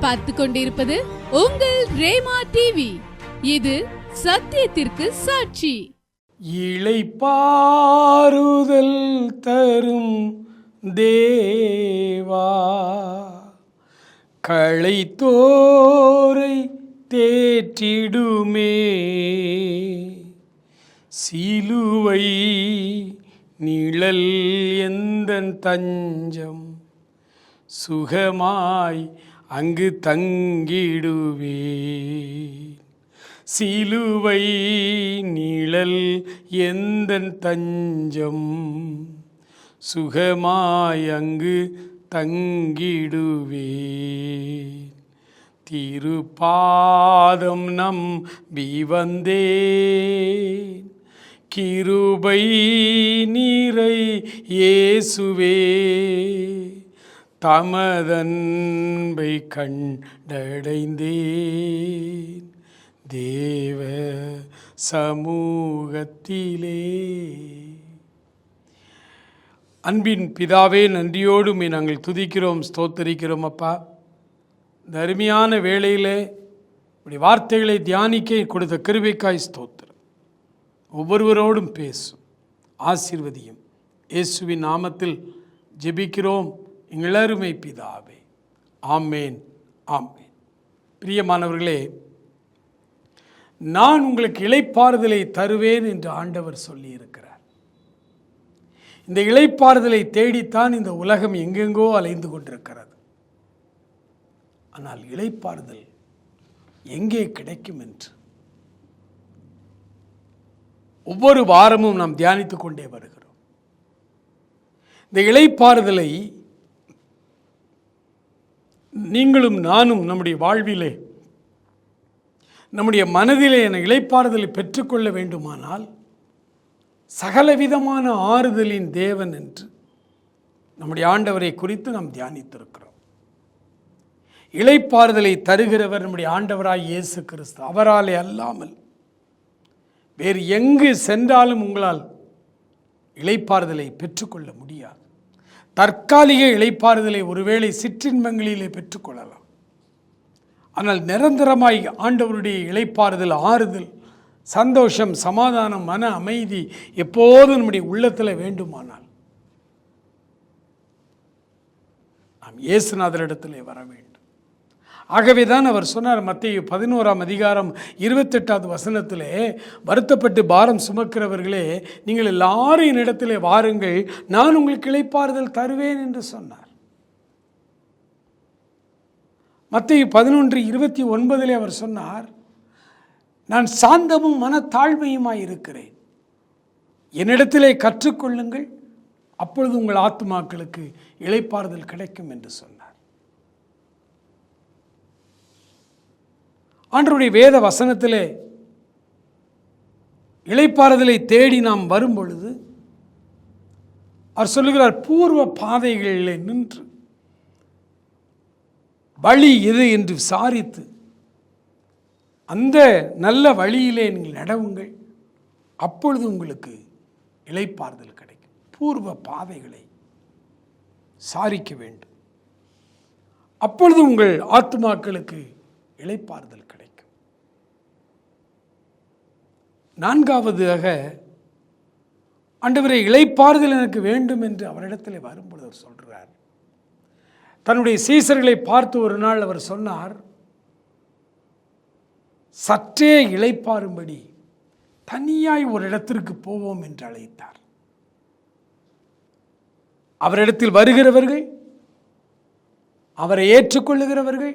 பார்த்து கொண்டிருப்பது உங்கள் ரேமா டிவி இது சத்தியத்திற்கு சாட்சி. இளைப்பாறுதல் தரும் தேவா. களை தோரை தேற்றிடுமே. சிலுவை நிழல் எந்த தஞ்சம். சுகமாய் அங்கு தங்கிடுவே சிலுவை நிழல் எந்த தஞ்சம்? சுகமாய் அங்கு தங்கிடுவே திருப்பாதம் நம் பிவந்தே கிருபை நீரை இயேசுவே தமதன்பை கண்டடைந்தேன். தேவ சமூகத்திலே. அன்பின் பிதாவே நன்றியோடு மீ நாங்கள் துதிக்கிறோம் ஸ்தோத்தரிக்கிறோம் அப்பா. இந்த அருமையான வேளையிலே இப்படி வார்த்தைகளை தியானிக்க கொடுத்த கிருபிக்காய் ஸ்தோத்திரம். ஒவ்வொருவரோடும் பேசும் ஆசீர்வதியும். இயேசுவின் நாமத்தில் ஜெபிக்கிறோம். இளருமை பிதாவே. ஆமேன் ஆமேன். பிரியமானவர்களே நான் உங்களுக்கு இளைப்பாறுதலை தருவேன் என்று ஆண்டவர் சொல்லியிருக்கிறார். இந்த இளைப்பாறுதலை தேடித்தான் இந்த உலகம் எங்கெங்கோ அலைந்து கொண்டிருக்கிறது. ஆனால் இளைப்பாறுதல் எங்கே கிடைக்கும் என்று? ஒவ்வொரு வாரமும் நாம் தியானித்துக் கொண்டே வருகிறோம். இந்த இளைப்பாறுதலை நீங்களும் நானும் நம்முடைய வாழ்விலே நம்முடைய மனதிலே என இளைப்பாறுதலை பெற்றுக்கொள்ள வேண்டுமானால் சகலவிதமான ஆறுதலின் தேவன் என்று நம்முடைய ஆண்டவரை குறித்து நாம் தியானித்திருக்கிறோம். இளைப்பாறுதலை தருகிறவர் நம்முடைய ஆண்டவராய் இயேசு கிறிஸ்து. அவராலே அல்லாமல் வேறு எங்கு சென்றாலும் உங்களால் இளைப்பாறுதலை பெற்றுக்கொள்ள முடியாது. தற்காலிக இழைப்பாறுதலை ஒருவேளை சிற்றின்பங்களிலே பெற்றுக்கொள்ளலாம். ஆனால் நிரந்தரமாய் ஆண்டவருடைய இழைப்பாறுதல் ஆறுதல் சந்தோஷம் சமாதானம் மன அமைதி எப்போதும் நம்முடைய உள்ளத்தில் வேண்டுமானால் நாம் இயேசுநாதரிடத்திலே வர வேண்டும் ஆகவே தான் அவர் சொன்னார் மத்திய பதினோராம் அதிகாரம் இருபத்தெட்டாவது வசனத்திலே வருத்தப்பட்டு பாரம் சுமக்கிறவர்களே நீங்கள் எல்லாரும் என்னிடத்திலே வாருங்கள் நான் உங்களுக்கு இழைப்பாறுதல் தருவேன் என்று சொன்னார். மத்திய பதினொன்று இருபத்தி ஒன்பதிலே அவர் சொன்னார் நான் சாந்தமும் மனத்தாழ்மையுமாய் இருக்கிறேன். என்னிடத்திலே கற்றுக்கொள்ளுங்கள் அப்பொழுது உங்கள் ஆத்மாக்களுக்கு இழைப்பாறுதல் கிடைக்கும் என்று சொன்னார். ஆண்டருடைய வேத வசனத்திலே இழைப்பாறுதலை தேடி நாம் வரும் பொழுது அவர் சொல்லுகிறார் பூர்வ பாதைகளிலே நின்று வழி எது என்று விசாரித்து அந்த நல்ல வழியிலே நீங்கள் நடவுங்கள் அப்பொழுது உங்களுக்கு இளைப்பாறுதல் கிடைக்கும். பூர்வ பாதைகளை சாரிக்க வேண்டும். அப்பொழுது உங்கள் ஆத்மாக்களுக்கு இழைப்பாறுதல் கிடைக்கும். நான்காவதாக ஆண்டவரை இழைப்பாறுதல் எனக்கு வேண்டும் என்று அவரிடத்தில் வரும்பொழுது அவர் சொல்கிறார் தன்னுடைய சீசர்களை பார்த்து ஒரு நாள் அவர் சொன்னார் சற்றே இழைப்பாரும்படி தனியாய் ஒரு இடத்திற்கு போவோம் என்று அழைத்தார். அவரிடத்தில் வருகிறவர்கள் அவரை ஏற்றுக்கொள்ளுகிறவர்கள்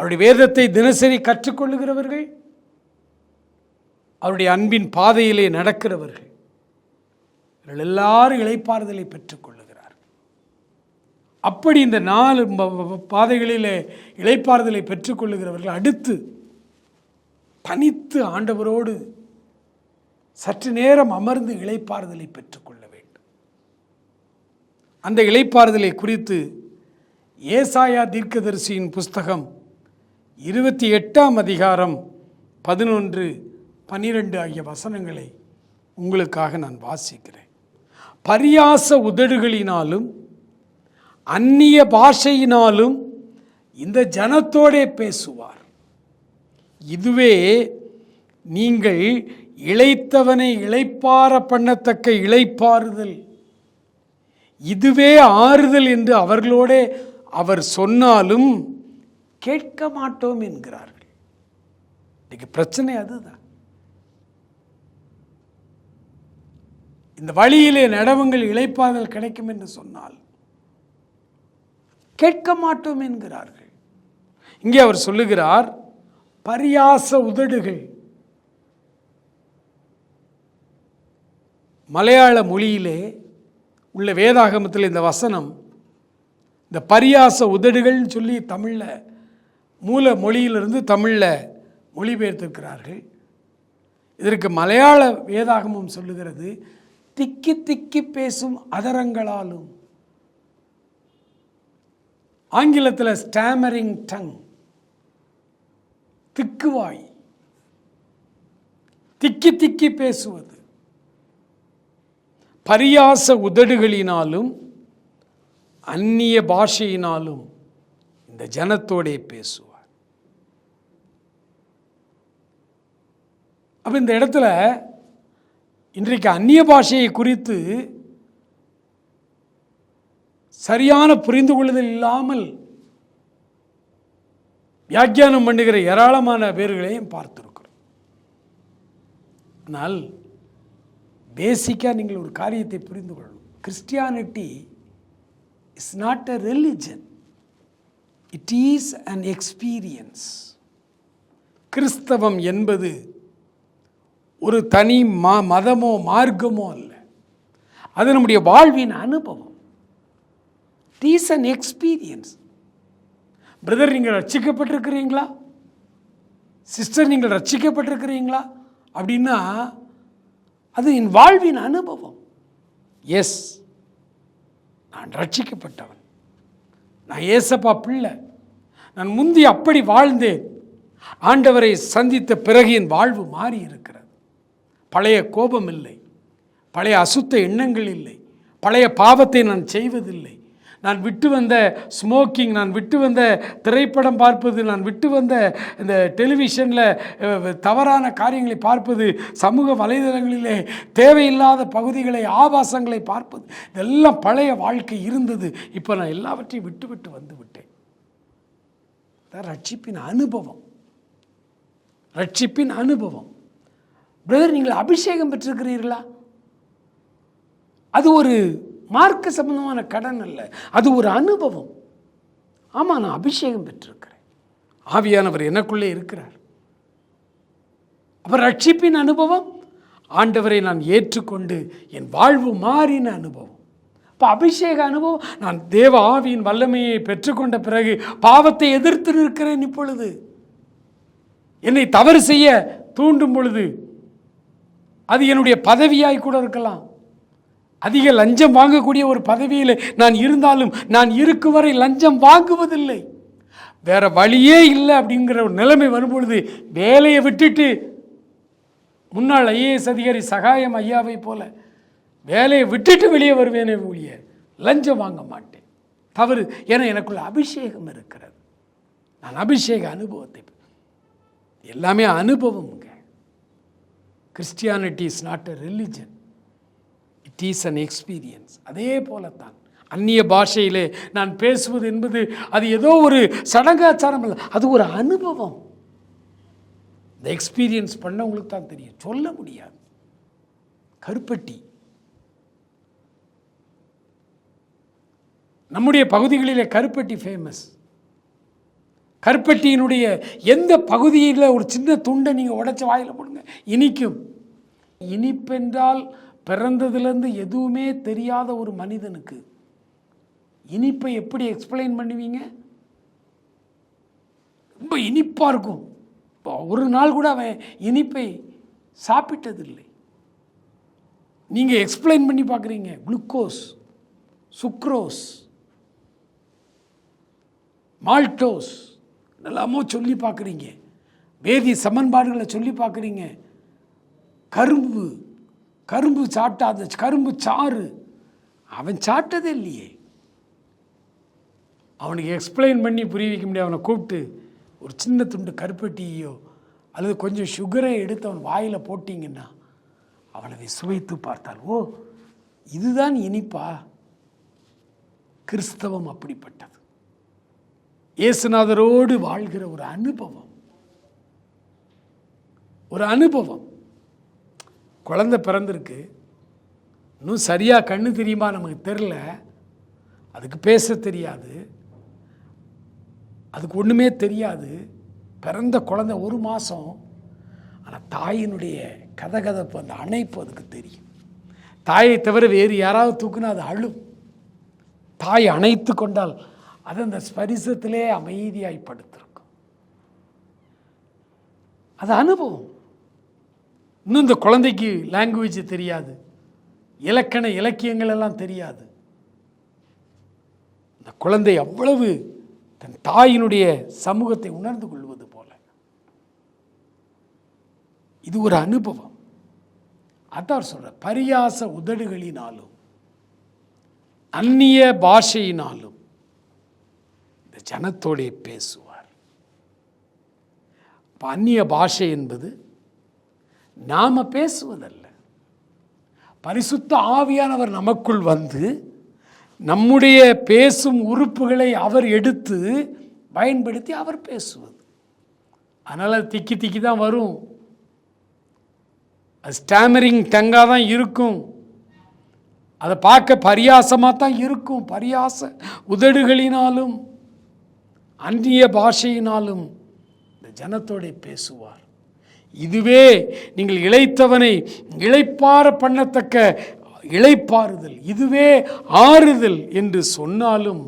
அவருடைய வேதத்தை தினசரி கற்றுக்கொள்ளுகிறவர்கள் அவருடைய அன்பின் பாதையிலே நடக்கிறவர்கள் இவர்கள் எல்லாரும் இளைப்பாறுதலை பெற்றுக்கொள்ளுகிறார் அப்படி இந்த நாலு பாதைகளிலே இழைப்பாறுதலை பெற்றுக்கொள்ளுகிறவர்கள் அடுத்து தனித்து ஆண்டவரோடு சற்று நேரம் அமர்ந்து இழைப்பாறுதலை பெற்றுக்கொள்ள வேண்டும். அந்த இழைப்பாறுதலை குறித்து ஏசாயா தீர்க்கதரிசியின் புஸ்தகம் இருபத்தி எட்டாம் அதிகாரம் பதினொன்று பன்னிரெண்டு ஆகிய வசனங்களை உங்களுக்காக நான் வாசிக்கிறேன். பரியாச உதடுகளினாலும் அந்நிய பாஷையினாலும் இந்த ஜனத்தோடே பேசுவார். இதுவே நீங்கள் இழைத்தவனை இழைப்பார பண்ணத்தக்க இளைப்பாறுதல் இதுவே ஆறுதல் என்று அவர்களோடே அவர் சொன்னாலும் கேட்க மாட்டோம் என்கிறார்கள். இன்னைக்கு பிரச்சனை அதுதான். இந்த வழியிலே நடவுங்கள் இளைப்பாதல் கிடைக்கும் என்று சொன்னால் கேட்க மாட்டோம் என்கிறார்கள். இங்கே அவர் சொல்லுகிறார் பரியாச உதடுகள். மலையாள மொழியிலே உள்ள வேதாகமத்தில் இந்த வசனம் இந்த பரியாச உதடுகள்னு சொல்லி தமிழில் மூல மொழியிலிருந்து தமிழில் மொழிபெயர்த்திருக்கிறார்கள். இதற்கு மலையாள வேதாகமம் சொல்லுகிறது திக்கி திக்கி பேசும் அதரங்களாலும். ஆங்கிலத்தில் ஸ்டாமரிங் டங் திக்குவாய். திக்கி திக்கி பேசுவது. பரியாச உதடுகளினாலும் அந்நிய பாஷையினாலும் இந்த ஜனத்தோடே பேசுவோம் அப்போ இந்த இடத்துல இன்றைக்கு அந்நிய பாஷையை குறித்து சரியான புரிந்து கொள்ளுதல் இல்லாமல் வியாக்கியானம் பண்ணுகிற ஏராளமான பேர்களையும் பார்த்துருக்கிறோம். ஆனால் பேசிக்காக நீங்கள் ஒரு காரியத்தை புரிந்து கொள்ளணும். Christianity is not a religion it is an experience கிறிஸ்தவம் என்பது ஒரு தனி ம மதமோ மார்க்கமோ அல்ல. அது நம்முடைய வாழ்வின் அனுபவம். It is an experience brother நீங்கள் ரட்சிக்கப்பட்டிருக்கிறீங்களா? சிஸ்டர் நீங்கள் ரட்சிக்கப்பட்டிருக்கிறீங்களா? அப்படின்னா அது என் வாழ்வின் அனுபவம். எஸ் நான் ரட்சிக்கப்பட்டவன். நான் ஏசப்பா பிள்ளை. நான் முந்தி அப்படி வாழ்ந்தேன். ஆண்டவரை சந்தித்த பிறகு என் வாழ்வு மாறி இருக்கிறது பழைய கோபம் இல்லை பழைய அசுத்த எண்ணங்கள் இல்லை. பழைய பாவத்தை நான் செய்வதில்லை. நான் விட்டு வந்த ஸ்மோக்கிங் நான் விட்டு வந்த திரைப்படம் பார்ப்பது நான் விட்டு வந்த இந்த டெலிவிஷனில் தவறான காரியங்களை பார்ப்பது சமூக வலைதளங்களிலே தேவையில்லாத பகுதிகளை ஆபாசங்களை பார்ப்பது இதெல்லாம் பழைய வாழ்க்கை இருந்தது. இப்போ நான் எல்லாவற்றையும் விட்டு விட்டு வந்து விட்டேன். ரட்சிப்பின் அனுபவம். ரட்சிப்பின் அனுபவம். பிரதர் நீங்கள் அபிஷேகம் பெற்றிருக்கிறீர்களா? அது ஒரு மார்க்க சம்பந்தமான கடன் அல்ல. அது ஒரு அனுபவம். ஆமாம் நான் அபிஷேகம் பெற்றிருக்கிறேன். ஆவியானவர் எனக்குள்ளே இருக்கிறார். அவர் ரட்சிப்பின் அனுபவம் ஆண்டவரை நான் ஏற்றுக்கொண்டு என் வாழ்வு மாறின அனுபவம். இப்போ அபிஷேக அனுபவம் நான் தேவ ஆவியின் வல்லமையை பெற்றுக்கொண்ட பிறகு பாவத்தை எதிர்த்து நிற்கிறேன் இப்பொழுது. என்னை தவறு செய்ய தூண்டும் பொழுது அது என்னுடைய பதவியாய் கூட இருக்கலாம். அதிக லஞ்சம் வாங்கக்கூடிய ஒரு பதவியில் நான் இருந்தாலும் நான் இருக்கும் வரை லஞ்சம் வாங்குவதில்லை. வேற வழியே இல்லை அப்படிங்கிற ஒரு நிலைமை வரும்பொழுது வேலையை விட்டுட்டு முன்னாள் ஐஏஎஸ் அதிகாரி சகாயம் ஐயாவை போல வேலையை விட்டுட்டு வெளியே வருவேனே ஊழிய லஞ்சம் வாங்க மாட்டேன். தவறு. ஏன்னா எனக்குள்ள அபிஷேகம் இருக்கிறது. நான் அபிஷேக அனுபவத்தை எல்லாமே அனுபவம்ங்க Christianity is not a religion it is an experience அதே போலத்தான். அந்நிய பாஷையிலே நான் பேசுவது என்பது அது ஏதோ ஒரு சடங்காச்சாரம் இல்லை அது ஒரு அனுபவம். இந்த எக்ஸ்பீரியன்ஸ் பண்ணவங்களுக்கு தான் தெரியும். சொல்ல முடியாது. கருப்பட்டி. நம்முடைய பகுதிகளிலே கருப்பட்டி ஃபேமஸ் கருப்பட்டியினுடைய எந்த பகுதியில் ஒரு சின்ன துண்டை நீங்கள் உடைச்ச வாயில் போடுங்க இனிக்கும். இனிப்பென்றால் பிறந்ததுலேருந்து எதுவுமே தெரியாத ஒரு மனிதனுக்கு இனிப்பை எப்படி எக்ஸ்பிளைன் பண்ணுவீங்க? ரொம்ப இனிப்பாக இருக்கும். இப்போ ஒரு நாள் கூட அவன் இனிப்பை சாப்பிட்டதில்லை. நீங்கள் எக்ஸ்பிளைன் பண்ணி பார்க்குறீங்க. குளுக்கோஸ் சுக்ரோஸ் மால்டோஸ் எல்லாமோ சொல்லி பார்க்குறீங்க. வேதி சமன்பாடுகளை சொல்லி பார்க்குறீங்க. கரும்பு கரும்பு சாப்பிட்டா அந்த கரும்பு சாறு. அவன் சாப்பிட்டதே இல்லையே. அவனுக்கு எக்ஸ்பிளைன் பண்ணி புரிய வைக்க முடியாது. அவனை கூப்பிட்டு ஒரு சின்ன துண்டு கருப்பட்டியோ அல்லது கொஞ்சம் சுகரை எடுத்து அவன் வாயில் போட்டிங்கன்னா அவனை சுவைத்து பார்த்தால் ஓ இதுதான் இனிப்பா? கிறிஸ்தவம் அப்படிப்பட்டது. இயேசுநாதரோடு வாழ்கிற ஒரு அனுபவம். ஒரு அனுபவம். குழந்த பிறந்திருக்கு. இன்னும் சரியாக கண்ணு தெரியுமா நமக்கு தெரில அதுக்கு பேச தெரியாது. அதுக்கு ஒன்றுமே தெரியாது. பிறந்த குழந்த ஒரு மாதம் ஆனால் தாயினுடைய கதகதப்பு அந்த அணைப்பு அதுக்கு தெரியும். தாயை தவிர வேறு யாராவது தூக்குனா அது அழும். தாய் அணைத்து கொண்டால் அது அந்த ஸ்பரிசத்திலே அமைதியாய் படுத்திருக்கும். அது அனுபவம். இன்னும் இந்த குழந்தைக்கு லாங்குவேஜ் தெரியாது. இலக்கண இலக்கியங்கள் எல்லாம் தெரியாது. இந்த குழந்தை அவ்வளவு தன் தாயினுடைய சமூகத்தை உணர்ந்து கொள்வது போல. இது ஒரு அனுபவம். அதான் சொல்ற பரியாச உதடுகளினாலும் அந்நிய பாஷையினாலும் இந்த ஜனத்தோடே பேசுவார். அப்ப அந்நிய பாஷை என்பது நாம் பேசுவதல்ல. பரிசுத்த ஆவியானவர் நமக்குள் வந்து நம்முடைய பேசும் உறுப்புகளை அவர் எடுத்து பயன்படுத்தி அவர் பேசுவது. அதனால் திக்கி திக்கி தான் வரும். அது ஸ்டாமரிங் டங்காக தான் இருக்கும். அதை பார்க்க பரியாசமாக தான் இருக்கும். பரியாச உதடுகளினாலும் அந்நிய பாஷையினாலும் இந்த ஜனத்தோட பேசுவார். இதுவே நீங்கள் இழைத்தவனை இழைப்பார பண்ணத்தக்க இளைப்பாறுதல் இதுவே ஆறுதல் என்று சொன்னாலும்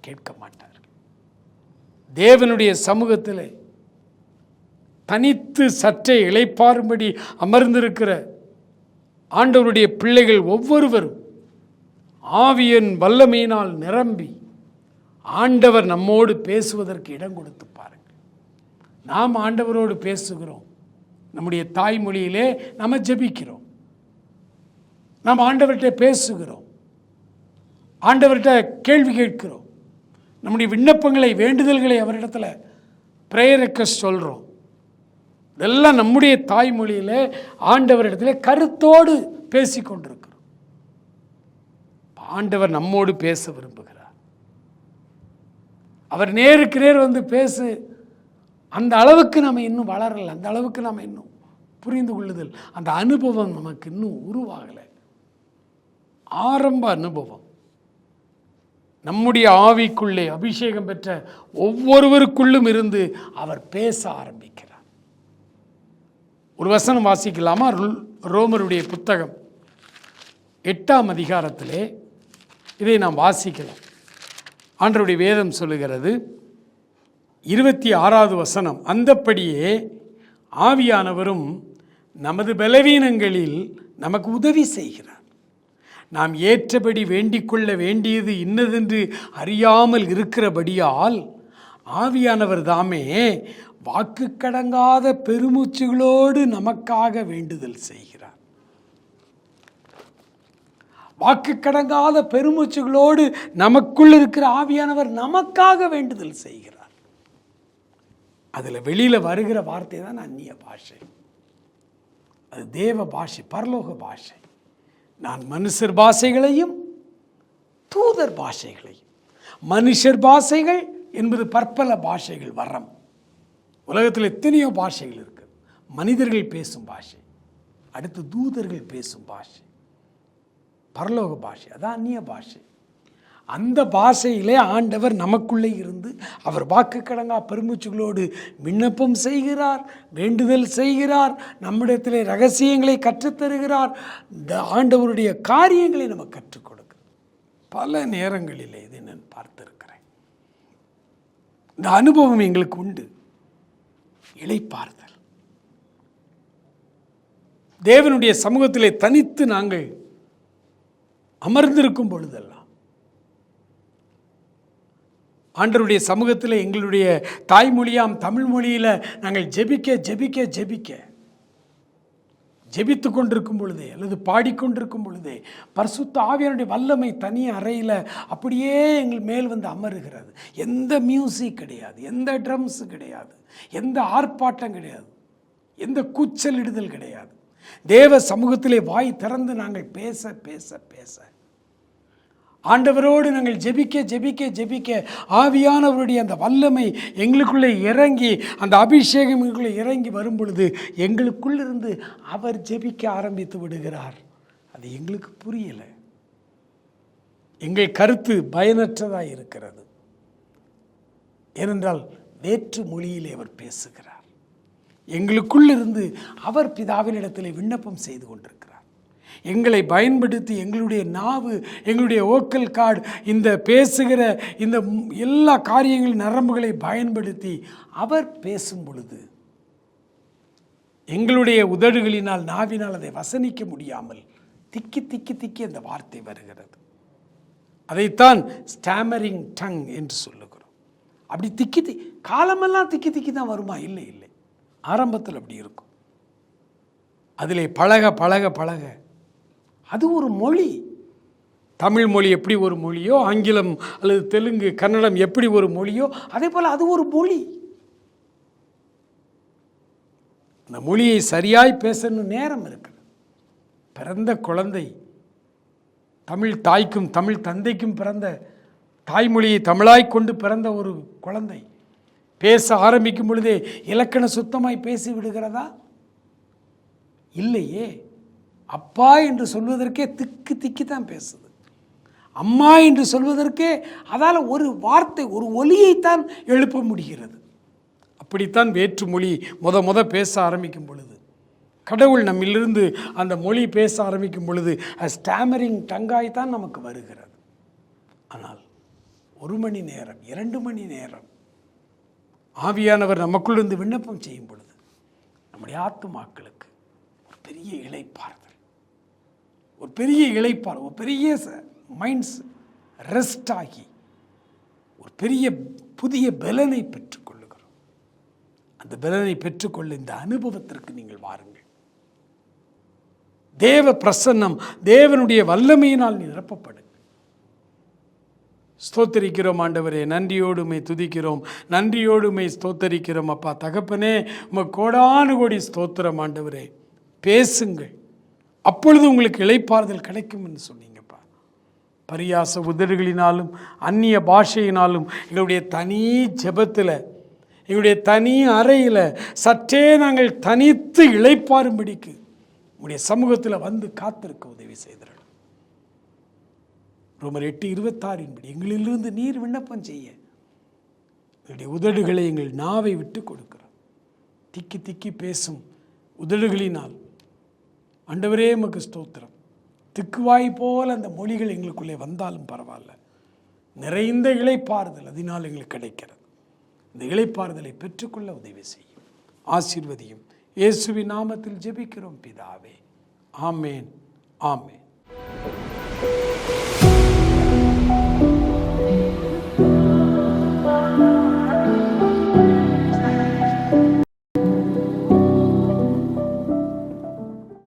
கேட்க மாட்டார் தேவனுடைய சமூகத்தில் தனித்து சற்றே இழைப்பாரும்படி அமர்ந்திருக்கிற ஆண்டவருடைய பிள்ளைகள் ஒவ்வொருவரும் ஆவியன் வல்லமையினால் நிரம்பி ஆண்டவர் நம்மோடு பேசுவதற்கு இடம் கொடுத்து பாருங்கள் நாம் ஆண்டவரோடு பேசுகிறோம். நம்முடைய தாய்மொழியிலே நம்ம ஜெபிக்கிறோம். நாம் ஆண்டவர்கிட்ட பேசுகிறோம். ஆண்டவர்கிட்ட கேள்வி கேட்கிறோம். நம்முடைய விண்ணப்பங்களை வேண்டுதல்களை அவரிடத்துல ப்ரேயர் ரெக்வஸ்ட் சொல்கிறோம் இதெல்லாம் நம்முடைய தாய்மொழியில் ஆண்டவரிடத்துல கருத்தோடு பேசி கொண்டிருக்கிறோம். ஆண்டவர் நம்மோடு பேச விரும்புகிறார். அவர் நேருக்கு நேர் வந்து பேசு அந்த அளவுக்கு நம்ம இன்னும் வளரலை அந்த அளவுக்கு நம்ம இன்னும் புரிந்து கொள்ளுதல். அந்த அனுபவம் நமக்கு இன்னும் உருவாகலை. ஆரம்ப அனுபவம். நம்முடைய ஆவிக்குள்ளே அபிஷேகம் பெற்ற ஒவ்வொருவருக்குள்ளும் இருந்து அவர் பேச ஆரம்பிக்கிறார். ஒரு வசனம் வாசிக்கலாமா? ரோமருடைய புத்தகம். எட்டாம் அதிகாரத்திலே இதை நாம் வாசிக்கலாம். ஆண்டருடைய வேதம் சொல்லுகிறது இருபத்தி ஆறாவது வசனம் அந்தப்படியே ஆவியானவரும் நமது பலவீனங்களில் நமக்கு உதவி செய்கிறார். நாம் ஏற்றபடி வேண்டிக்கொள்ள வேண்டியது இன்னதென்று அறியாமல் இருக்கிறபடியால் ஆவியானவர் தாமே வாக்கு கடங்காத பெருமூச்சுகளோடு நமக்காக வேண்டுதல் செய்கிறார். வாக்கு கடங்காத பெருமூச்சுகளோடு நமக்குள் இருக்கிற ஆவியானவர் நமக்காக வேண்டுதல் செய்கிறார். அதில் வெளியில் வருகிற வார்த்தை தான் அந்நிய பாஷை. அது தேவ பாஷை பரலோக பாஷை. நான் மனுஷர் பாஷைகளையும் தூதர் பாஷைகளையும். மனுஷர் பாஷைகள் என்பது பற்பல பாஷைகள் வரம். உலகத்தில் எத்தனையோ பாஷைகள் இருக்கு. மனிதர்கள் பேசும் பாஷை. அடுத்து தூதர்கள் பேசும் பாஷை. பரலோக பாஷை. அதான் அந்நிய பாஷை. அந்த பாஷையிலே ஆண்டவர் நமக்குள்ளே இருந்து அவர் வாக்கு கடங்கா பெருமூச்சுகளோடு விண்ணப்பம் செய்கிறார் வேண்டுதல் செய்கிறார் நம்மிடத்திலே ரகசியங்களை கற்றுத்தருகிறார். இந்த ஆண்டவருடைய காரியங்களை நமக்கு கற்றுக் கொடுக்க. பல நேரங்களிலே இதை நான் பார்த்திருக்கிறேன். இந்த அனுபவம் எங்களுக்கு உண்டு. இழைப்பார்தல் தேவனுடைய சமூகத்திலே தனித்து நாங்கள் அமர்ந்திருக்கும் பொழுதெல்லாம் ஆண்டருடைய சமூகத்தில் எங்களுடைய தாய்மொழியாம் தமிழ் மொழியில் நாங்கள் ஜெபிக்க ஜெபிக்க ஜெபிக்க. ஜெபித்து கொண்டிருக்கும் பொழுதே அல்லது பாடிக்கொண்டிருக்கும் பொழுதே பரிசுத்த ஆவியனுடைய வல்லமை தனி அறையில் அப்படியே எங்கள் மேல் வந்து அமருகிறது. எந்த மியூசிக் கிடையாது எந்த ட்ரம்ஸ் கிடையாது எந்த ஆர்ப்பாட்டம் கிடையாது எந்த கூச்சலிடுதல் கிடையாது. தேவ சமூகத்திலே வாய் திறந்து நாங்கள் பேச பேச பேச. ஆண்டவரோடு நாங்கள் ஜெபிக்க ஜெபிக்க ஜெபிக்க ஆவியானவருடைய அந்த வல்லமை எங்களுக்குள்ளே இறங்கி அந்த அபிஷேகம் எங்களுக்குள்ளே இறங்கி வரும் பொழுது எங்களுக்குள்ளிருந்து அவர் ஜெபிக்க ஆரம்பித்து விடுகிறார். அது எங்களுக்கு புரியலை. எங்கள் கருத்து பயனற்றதாக இருக்கிறது. ஏனென்றால் வேற்று மொழியிலே அவர் பேசுகிறார். எங்களுக்குள்ளிருந்து அவர் பிதாவினிடத்தில் விண்ணப்பம் செய்து கொண்டிருக்கிறார். எங்களை பயன்படுத்தி எங்களுடைய நாவு எங்களுடைய ஓக்கல் கார்டு இந்த பேசுகிற இந்த எல்லா காரியங்களின் நரம்புகளை பயன்படுத்தி அவர் பேசும் பொழுது எங்களுடைய உதடுகளினால் நாவினால் அதை வசனிக்க முடியாமல் திக்கி திக்கி திக்கி அந்த வார்த்தை வருகிறது. அதைத்தான் ஸ்டாமரிங் டங் என்று சொல்லுகிறோம். அப்படி திக்கி தி காலமெல்லாம் திக்கி திக்கி தான் வருமா? இல்லை இல்லை. ஆரம்பத்தில் அப்படி இருக்கும். அதிலே பழக பழக பழக அது ஒரு மொழி. தமிழ் மொழி எப்படி ஒரு மொழியோ ஆங்கிலம் அல்லது தெலுங்கு கன்னடம் எப்படி ஒரு மொழியோ அதே போல் அது ஒரு மொழி. அந்த மொழியை சரியாய் பேசணும் நேரம் இருக்குது பிறந்த குழந்தை தமிழ் தாய்க்கும் தமிழ் தந்தைக்கும் பிறந்த தாய்மொழியை தமிழாய் கொண்டு பிறந்த ஒரு குழந்தை பேச ஆரம்பிக்கும் பொழுதே இலக்கண சுத்தமாய் பேசி விடுகிறதா? இல்லையே. அப்பா என்று சொல்வதற்கே திக்கு திக்கி தான் பேசுது. அம்மா என்று சொல்வதற்கே அதால் ஒரு வார்த்தை ஒரு ஒலியைத்தான் எழுப்ப முடிகிறது. அப்படித்தான் வேற்று மொழி முத முத பேச ஆரம்பிக்கும் பொழுது கடவுள் நம்மிலிருந்து அந்த மொழி பேச ஆரம்பிக்கும் பொழுது ஸ்டாமரிங் டங்காய் தான் நமக்கு வருகிறது. ஆனால் ஒரு மணி நேரம் இரண்டு மணி நேரம் ஆவியானவர் நமக்குள்ளிருந்து விண்ணப்பம் செய்யும் பொழுது நம்முடைய ஆத்துமாக்களுக்கு ஒரு பெரிய இளைப்பாறுதல் ஒரு பெரிய இளைப்பாறு ஒரு பெரிய மைண்ட்ஸ் ரெஸ்ட் ஆகி ஒரு பெரிய புதிய பலனை பெற்றுக்கொள்ளுகிறோம். அந்த பலனை பெற்றுக்கொள்ள இந்த அனுபவத்திற்கு நீங்கள் வாருங்கள். தேவ பிரசன்னம் தேவனுடைய வல்லமையினால் நிரப்பப்படு. ஸ்தோத்தரிக்கிறோம் ஆண்டவரே நன்றியோடுமை துதிக்கிறோம். நன்றியோடுமை ஸ்தோத்தரிக்கிறோம் அப்பா. தகப்பனே உம கோடானு கோடி ஸ்தோத்திரம் ஆண்டவரே. பேசுங்கள். அப்பொழுது உங்களுக்கு இழைப்பாறுதல் கிடைக்கும் என்று சொன்னீங்கப்பா. பரியாச உதடுகளினாலும் அந்நிய பாஷையினாலும் எங்களுடைய தனி ஜெபத்தில் எங்களுடைய தனி அறையில் சற்றே நாங்கள் தனித்து இழைப்பாரும்படிக்கு உங்களுடைய சமூகத்தில் வந்து காத்திருக்க உதவி செய்தார்கள் ரோமர் எட்டு இருபத்தாறின்படி எங்களிலிருந்து நீர் விண்ணப்பம் செய்ய. எங்களுடைய உதடுகளை எங்கள் நாவை விட்டு கொடுக்கிறோம். திக்கி திக்கி பேசும் உதடுகளினால் ஆண்டவரே எமக்கு ஸ்தோத்திரம். திக்குவாய் போல் அந்த மொழிகள் எங்களுக்குள்ளே வந்தாலும் பரவாயில்ல. நிறைந்த இழைப்பாறுதல் அதனால் எங்களுக்கு கிடைக்கிறது. இந்த இளைப்பாறுதலை பெற்றுக்கொள்ள உதவி செய்யும். ஆசீர்வதியும். இயேசுவின் நாமத்தில் ஜெபிக்கிறோம் பிதாவே. ஆமேன். ஆமேன்.